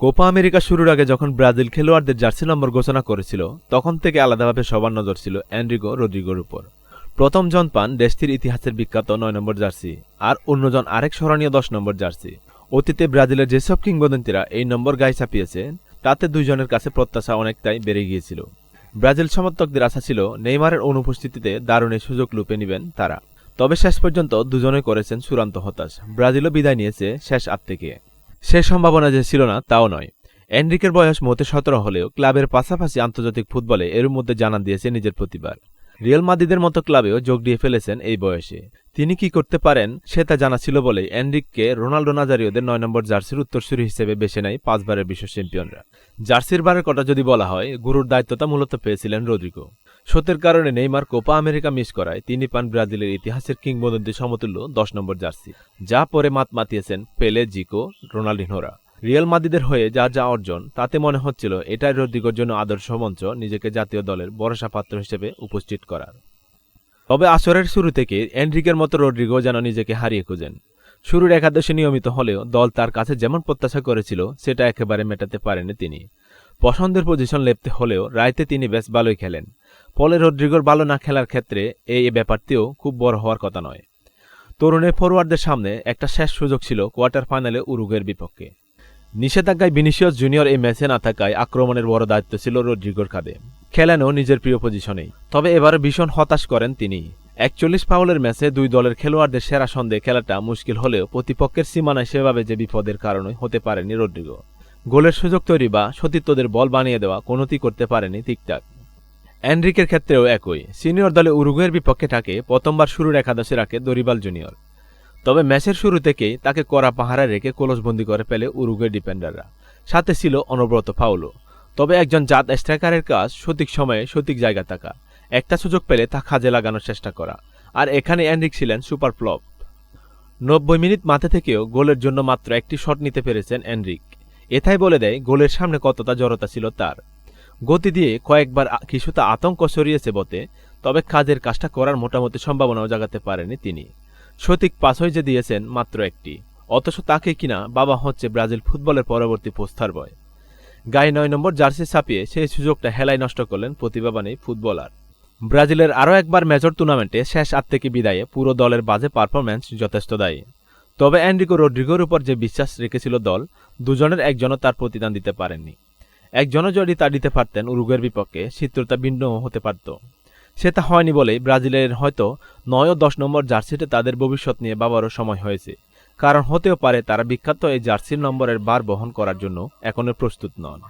Copa America শুরুর আগে যখন ব্রাজিল খেলোয়াড়দের জার্সি নম্বর ঘোষণা করেছিল, তখন থেকে আলাদাভাবে সবার নজর ছিল অ্যান্ড্রিগো রদ্রিগোর উপর। প্রথম জন পান দেশটির ইতিহাসের বিখ্যাত নয় নম্বর জার্সি, আর অন্যজন আরেক স্মরণীয় দশ নম্বর জার্সি। অতীতে ব্রাজিলের যেসব কিংবদন্তীরা এই নম্বর গায়ে চাপিয়েছে তাতে দুইজনের কাছে প্রত্যাশা অনেকটাই বেড়ে গিয়েছিল। ব্রাজিল সমর্থকদের আশা ছিল নেইমারের অনুপস্থিতিতে দারুণ সুযোগ লুপে নেবেন তারা। তবে শেষ পর্যন্ত দুজনে করেছেন চূড়ান্ত হতাশ। ব্রাজিলও বিদায় নিয়েছে শেষ আট থেকে। সে সম্ভাবনা যে ছিল না, তাও নয়। এনরিকের বয়স মোটে সতেরো হলেও ক্লাবের পাশাপাশি আন্তর্জাতিক ফুটবলে এর মধ্যে জানান দিয়েছে নিজের প্রতিবার রিয়াল মাদিদের মতো ক্লাবেও যোগ দিয়ে ফেলেছেন এই বয়সে। তিনি কি করতে পারেন, সে তা জানা ছিল বলেই এনরিককে রোনাল্ডো নাজারিওদের নয় নম্বর জার্সির উত্তরসূরি হিসেবে বেছে নেয় পাঁচবারের বিশ্ব চ্যাম্পিয়নরা। জার্সির বারের কথা যদি বলা হয়, গুরুর দায়িত্বটা মূলত পেয়েছিলেন রদ্রিগো সত্যের কারণে নেইমার কোপা আমেরিকা মিস করায় তিনি পান ব্রাজিলের ইতিহাসের কিংবদন্তি সমতুল্য দশ নম্বর জার্সি, যা পরে মাত মাতিয়েছেন পেলে, জিকো রোনাল্ডিনহোরা রিয়াল মাদিদের হয়ে যা যা অর্জন, তাতে মনে হচ্ছিল এটাই রদ্রিগোর জন্য আদর্শ মঞ্চ নিজেকে জাতীয় দলের ভরসা পাত্র হিসেবে উপস্থিত করার। তবে আসরের শুরু থেকে এনরিকের মতো রদ্রিগো যেন নিজেকে হারিয়ে খুঁজেন। শুরুর একাদশে নিয়মিত হলেও দল তার কাছে যেমন প্রত্যাশা করেছিল, সেটা একেবারে মেটাতে পারেনি তিনি। পছন্দের পজিশন লেপতে হলেও রাইতে তিনি বেশ ভালোই খেলেন। ফলে রদ্রিগোর ভালো না খেলার ক্ষেত্রে এই ব্যাপারটিও খুব বড় হওয়ার কথা নয়। তরুণের ফরোয়ার্ডদের সামনে একটা শেষ সুযোগ ছিল কোয়ার্টার ফাইনালে উরুগের বিপক্ষে। নিষেধাজ্ঞায় ভিনিসিয়াস জুনিয়র এই ম্যাচে না থাকায় আক্রমণের বড় দায়িত্ব ছিল রদ্রিগোর কাঁধে খেলেনও নিজের প্রিয় পজিশনেই। তবে এবার ভীষণ হতাশ করেন তিনি। একচল্লিশ ফাউলের ম্যাচে দুই দলের খেলোয়াড়দের সেরা সন্দেহে খেলাটা মুশকিল হলেও প্রতিপক্ষের সীমানায় সেভাবে যে বিপদের কারণে হতে পারেনি রদ্রিগো গোলের সুযোগ তৈরি বা সতীর্থদের বল বানিয়ে দেওয়া কোনোটি করতে পারেনি ঠিকঠাক এনরিকের ক্ষেত্রেও একই। সিনিয়র দলে উরুগুয়ের বিপক্ষে থাকে, প্রথমবার শুরুর একাদশে রাখে দরিবাল জুনিয়র। তবে ম্যাচের শুরু থেকেই তাকে কড়া পাহারা রেখে কলসবন্দি করে ফেলে উরুগুয়ের ডিফেন্ডাররা। সাথে ছিল অনবরত ফাউলও। তবে একজন জাত স্ট্রাইকারের কাজ সঠিক সময়ে সঠিক জায়গা থাকা। একটা সুযোগ পেলে তা কাজে লাগানোর চেষ্টা করা। আর এখানে অ্যান্ড্রিক ছিলেন সুপার ফ্লপ। নব্বই মিনিট মাথা থেকেও গোলের জন্য মাত্র একটি শট নিতে পেরেছেন এনরিক। এথাই বলে দেয়, গোলের সামনে কতটা জড়তা ছিল তার। গতি দিয়ে কয়েকবার কিছুটা আতঙ্ক সরিয়েছে বটে, তবে কাজের কাজটা করার মোটামুটি সম্ভাবনাও জাগাতে পারেনি তিনি। সঠিক পাসই যে দিয়েছেন মাত্র একটি। অথচ তাকে কিনা বাবা হচ্ছে ব্রাজিল ফুটবলের পরবর্তী পোস্টার বয়। গায়ে নয় নম্বর জার্সি ছাপিয়ে সেই সুযোগটা হেলায় নষ্ট করলেন প্রতিভাবান ফুটবলার। ব্রাজিলের আরও একবার মেজর টুর্নামেন্টে শেষ আট থেকে বিদায়ে পুরো দলের বাজে পারফরম্যান্স যথেষ্ট দায়ী। তবে অ্যান্ড্রিকো রোড্রিগোর উপর যে বিশ্বাস রেখেছিল দল, দুজনের একজনও তার প্রতিদান দিতে পারেননি। একজনও যদি তা দিতে পারতেন উরুগের বিপক্ষে চিত্রতা ভিন্ন হতে পারত। সেটা হয়নি বলেই ব্রাজিলের হয়তো নয় ও দশ নম্বর জার্সিতে তাদের ভবিষ্যৎ নিয়ে বাবারও সময় হয়েছে। কারণ হতেও পারে তারা বিখ্যাত এই জার্সির নম্বরের বার বহন করার জন্য এখনও প্রস্তুত নন।